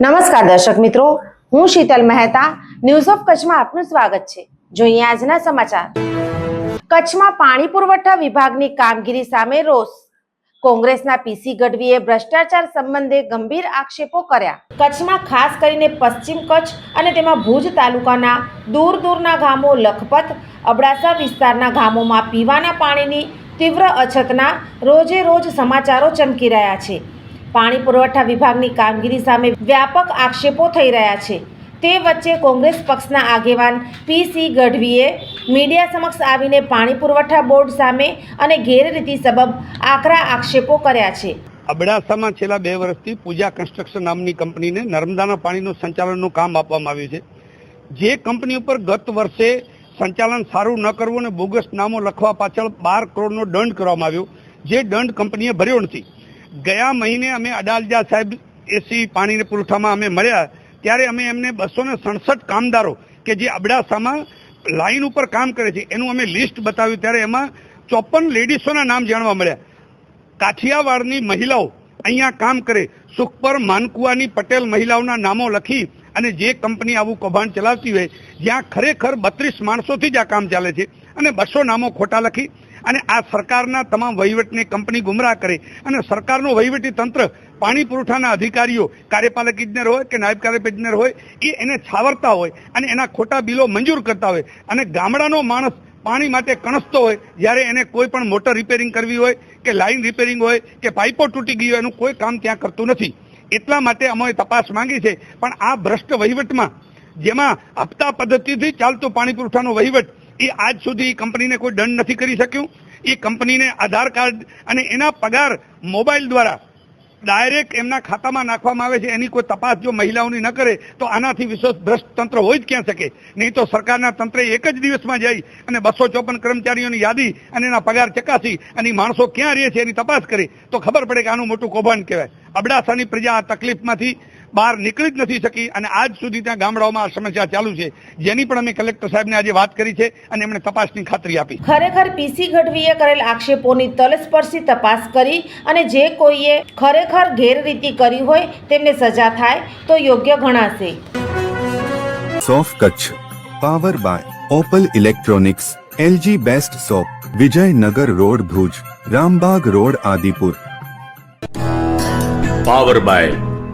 નમસ્કાર દર્શક મિત્રો, હું શીતલ મહેતા. ન્યૂઝ ઓફ કચ્છમાં આપનું સ્વાગત છે. જોઈએ આજના સમાચાર. કચ્છમાં પાણી પુરવઠા વિભાગની કામગીરી સામે રોષ. કોંગ્રેસના પીસી ગઢવીએ ભ્રષ્ટાચાર સંબંધે ગંભીર આક્ષેપો કર્યા. કચ્છમાં ખાસ કરીને પશ્ચિમ કચ્છ અને તેમાં ભુજ તાલુકાના દૂર દૂરના ગામો લખપત, અબડાસા વિસ્તારના ગામોમાં પીવાના પાણીની તીવ્ર અછતના રોજે રોજ સમાચારો ચમકી રહ્યા છે. પાણી પુરવઠા વિભાગની કામગીરી સામે વ્યાપક આક્ષેપો થઈ રહ્યા છે. તે વચ્ચે કોંગ્રેસ પક્ષના આગેવાન પી સી ગઢવીએ મીડિયા સમક્ષ આવીને પાણી પુરવઠા બોર્ડ સામે અને ગેરરીતિ સબબ આકરા આક્ષેપો કર્યા છે. અબડાસામાં છેલ્લા બે વર્ષથી પૂજા કન્સ્ટ્રક્શન નામની કંપનીને નર્મદાના પાણીનું સંચાલનનું કામ આપવામાં આવ્યું છે. જે કંપની ઉપર ગત વર્ષે સંચાલન સારું ન કરવું અને બોગસ નામો લખવા પાછળ બાર કરોડનો દંડ કરવામાં આવ્યો. જે દંડ કંપનીએ ભર્યો નથી. ગયા મહિને અમે અડાલજા સાહેબ એસી પાણીને પુરવઠામાં અમે મળ્યા, ત્યારે અમે એમને બસો ને સડસઠ કામદારો કે જે અબડાસામાં લાઈન ઉપર કામ કરે છે, એનું અમે લિસ્ટ બતાવ્યું. ત્યારે એમાં ચોપન લેડીસોના નામ જાણવા મળ્યા. કાઠિયાવાડની મહિલાઓ અહીંયા કામ કરે. સુખપર માનકુવાની પટેલ મહિલાઓના નામો લખી અને જે કંપની આવું કૌભાંડ ચલાવતી હોય, જ્યાં ખરેખર બત્રીસ માણસોથી જ આ કામ ચાલે છે. અને બસો નામો ખોટા લખી અને આ સરકારના તમામ વહીવટને કંપની ગુમરાહ કરે. અને સરકારનું વહીવટી તંત્ર, પાણી પુરવઠાના અધિકારીઓ, કાર્યપાલક ઇજનેર હોય કે નાયબ કાર્યપાલક ઇજનેર હોય, એ એને છાવરતા હોય અને એના ખોટા બિલો મંજૂર કરતા હોય. અને ગામડાનો માણસ પાણી માટે કણસતો હોય, જ્યારે એને કોઈ પણ મોટર રિપેરિંગ કરવી હોય કે લાઇન રિપેરિંગ હોય કે પાઇપો તૂટી ગઈ હોય, એનું કોઈ કામ ત્યાં કરતું નથી. એટલા માટે અમે તપાસ માંગી છે. પણ આ ભ્રષ્ટ વહીવટમાં, જેમાં હપ્તા પદ્ધતિથી ચાલતું પાણી પુરવઠાનો વહીવટ એ આજ સુધી કંપનીને કોઈ દંડ નથી કરી શક્યું. એ કંપનીને આધાર કાર્ડ અને એના પગાર મોબાઈલ દ્વારા ડાયરેક્ટ એમના ખાતામાં નાખવામાં આવે છે. એની કોઈ તપાસ જો મહિલાઓની ન કરે, તો આનાથી વિશ્વાસ ભ્રષ્ટ તંત્ર હોય જ ક્યાં શકે? નહીં તો સરકારના તંત્રે એક જ દિવસમાં જઈ અને બસો ચોપન કર્મચારીઓની યાદી અને એના પગાર ચકાસી અને માણસો ક્યાં રહે છે એની તપાસ કરી, તો ખબર પડે કે આનું મોટું કૌભાંડ કહેવાય. અબડાસાની પ્રજા આ તકલીફમાંથી બહાર નીકળી જ નથી શકી અને આજ સુધી ત્યાં ગામડાઓમાં આ સમસ્યા ચાલુ છે. જેની પણ અમે કલેક્ટર સાહેબને આજે વાત કરી છે અને એમણે તપાસની ખાતરી આપી. ખરેખર પીસી ગઢવીએ કરેલ આક્ષેપોની તલસ્પર્શી તપાસ કરી અને જે કોઈએ ખરેખર ગેરરીતિ કરી હોય તેમને સજા થાય તો યોગ્ય ગણાશે. સોફ Kutch. Power by Opal electronics LG best shop Vijaynagar road Bhuj Rambagh road Adipur. Power by